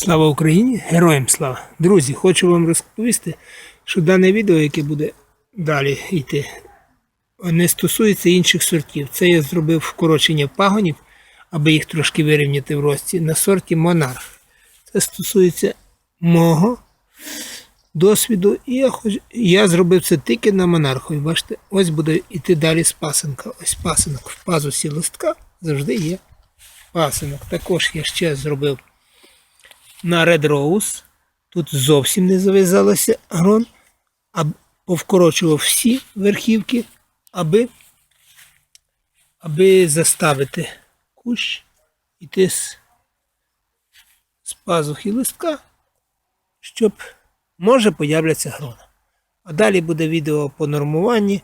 Слава Україні! Героям слава! Друзі, хочу вам розповісти, що дане відео, яке буде далі йти, не стосується інших сортів. Це я зробив вкорочення пагонів, аби їх трошки вирівняти в рості, на сорті Монарх. Це стосується мого досвіду, і я, хоч... я зробив це тільки на монархові. Бачите, ось буде йти далі з пасенка. Ось пасинок в пазусі листка завжди є пасинок. Також я ще зробив на Red Rose. Тут зовсім не зав'язалося грон, а повкорочував всі верхівки, аби, аби заставити кущ іти з, з пазухи листка, щоб може появляться грона. А далі буде відео по нормуванні,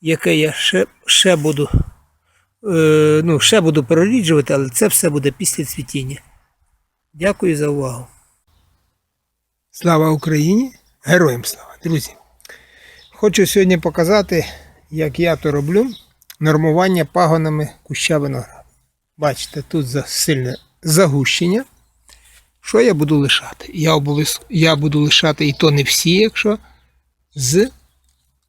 яке я ще, ще буду. Е, ну, ще буду переріджувати, але це все буде після цвітіння. Дякую за увагу. Слава Україні! Героям слава! Друзі! Хочу сьогодні показати, як я то роблю нормування пагонами куща винограду. Бачите, тут сильне загущення. Що я буду лишати? Я, я буду лишати і то не всі, якщо з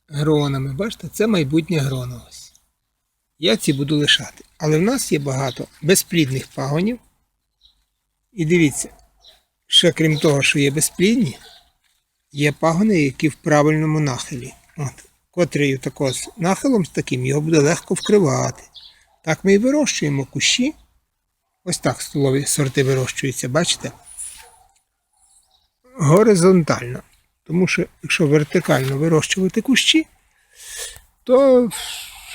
гронами. Бачите, це майбутнє гроно. Ось. Я ці буду лишати. Але в нас є багато безплідних пагонів. І дивіться, ще крім того, що є безплідні, є пагони, які в правильному нахилі. От, котрий такого з нахилом з таким його буде легко вкривати. Так ми і вирощуємо кущі. Ось так столові сорти вирощуються, бачите? Горизонтально. Тому що якщо вертикально вирощувати кущі, то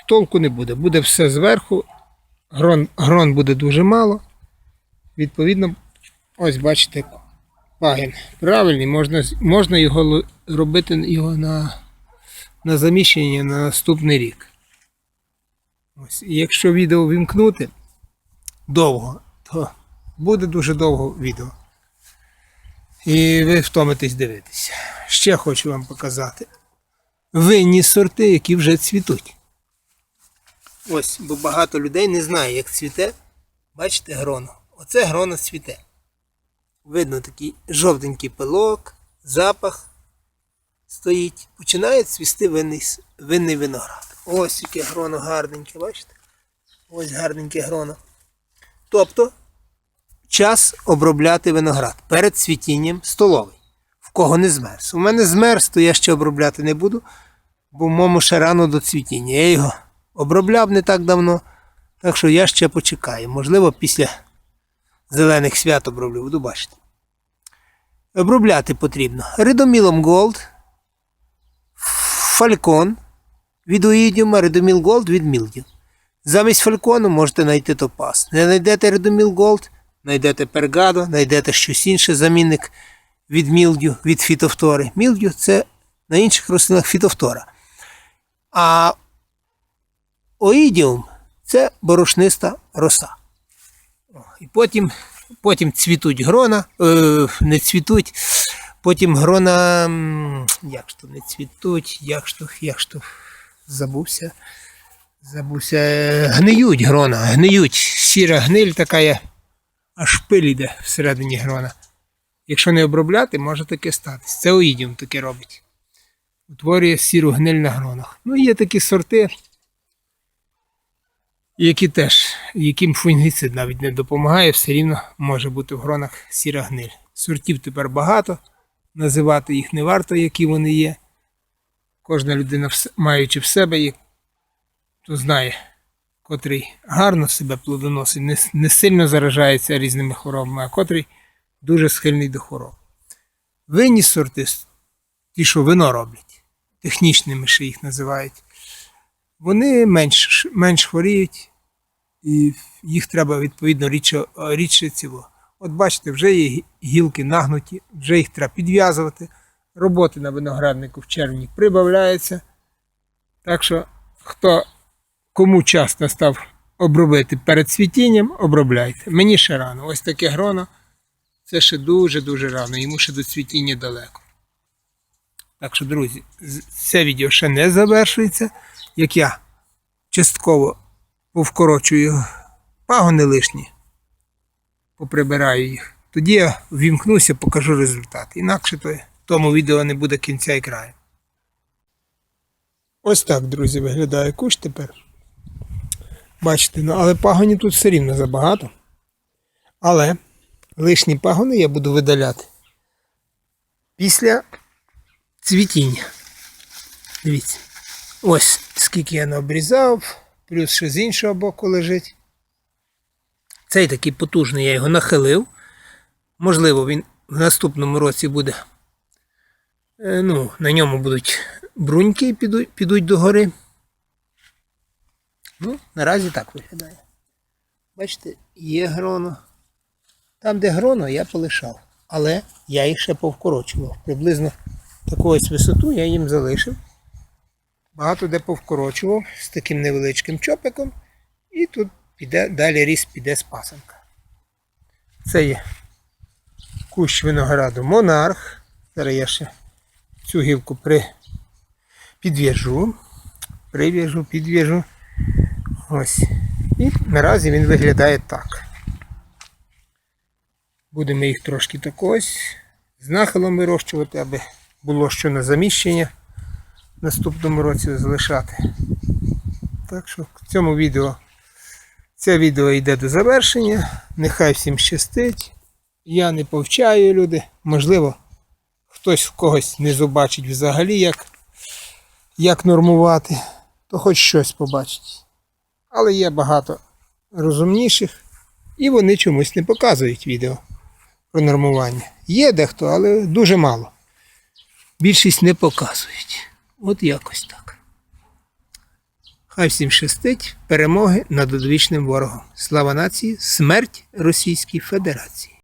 толку не буде. Буде все зверху, грон, грон буде дуже мало. Відповідно, ось бачите, пагін правильний, можна, можна його робити його на, на заміщення на наступний рік. Ось, і якщо відео вімкнути довго, то буде дуже довго відео. І ви втомитесь дивитися. Ще хочу вам показати винні сорти, які вже цвітуть. Ось, бо багато людей не знає, як цвіте. Бачите гроно? Оце гроно цвіте. Видно такий жовтенький пилок, запах стоїть. Починає цвісти винний, винний виноград. Ось яке гроно гарненьке, бачите? Ось гарненьке гроно. Тобто час обробляти виноград перед цвітінням столовий. В кого не змерз. У мене змерз, то я ще обробляти не буду, бо моєму ще рано до цвітіння. Я його обробляв не так давно, так що я ще почекаю. Можливо, після зелених свят оброблю, буду бачити. Обробляти потрібно редомілом Gold, фалькон від Оїдіума, редоміл Gold від Мілдів. Замість фалькону можете знайти топаз. Не знайдете редоміл Gold, знайдете пергадо, знайдете щось інше замінник від мілдю, від фітофтори. Мілдю це на інших рослинах фітофтора. А оїдіум це борошниста роса. І потім, потім цвітуть грона, е, не цвітуть, потім грона, як ж то не цвітуть, як ж то, як ж то забувся. Забувся, гниють грона, гниють. Сіра гниль така є, аж пиль іде всередині грона. Якщо не обробляти, може таке статись. Це оїдіум таке робить. Утворює сіру гниль на гронах. Ну, є такі сорти, які теж, яким фунгіцид навіть не допомагає, все рівно може бути в гронах сіра гниль. Сортів тепер багато, називати їх не варто, які вони є. Кожна людина, маючи в себе, то знає, котрий гарно себе плодоносить, не сильно заражається різними хворобами, а котрий дуже схильний до хвороб. Винні сорти, ті, що вино роблять, технічними ще їх називають, вони менш, менш хворіють, і їх треба відповідно рідше. От бачите, вже є гілки нагнуті, вже їх треба підв'язувати. Роботи на винограднику в червні прибавляється. Так що, хто кому час настав обробити перед цвітінням, обробляйте. Мені ще рано. Ось таке гроно. Це ще дуже-дуже рано, йому ще до цвітіння далеко. Так що, друзі, це відео ще не завершується. Як я частково повкорочую пагони лишні, поприбираю їх. Тоді я ввімкнуся, покажу результат. Інакше то тому відео не буде кінця і краю. Ось так, друзі, виглядає кущ тепер. Бачите, ну, але пагонів тут все рівно забагато. Але лишні пагони я буду видаляти після цвітіння. Дивіться. Ось скільки я наобрізав, плюс ще з іншого боку лежить. Цей такий потужний, я його нахилив. Можливо, він в наступному році буде. е, Ну, на ньому будуть бруньки підуть, підуть догори. Ну, наразі так виглядає. Бачите, є гроно. Там, де гроно, я полишав. Але я їх ще повкорочував. Приблизно таку ось висоту я їм залишив. Багато де повкорочував з таким невеличким чопиком. І тут піде, далі ріс піде з пасенка. Це є кущ винограду Монарх. Зараз я ще цю гілку при... підв'яжу. Прив'яжу, підв'яжу. Ось. І наразі він виглядає так. Будемо їх трошки так ось з нахилом вирощувати, аби було що на заміщення наступному році залишати. Так що в цьому відео це відео йде до завершення. Нехай всім щастить. Я не повчаю люди. Можливо, хтось в когось не побачить взагалі, як, як нормувати, то хоч щось побачить. Але є багато розумніших, і вони чомусь не показують відео про нормування. Є дехто, але дуже мало. Більшість не показують. От якось так. Хай всім щастить перемоги над одвічним ворогом. Слава нації, смерть Російській Федерації.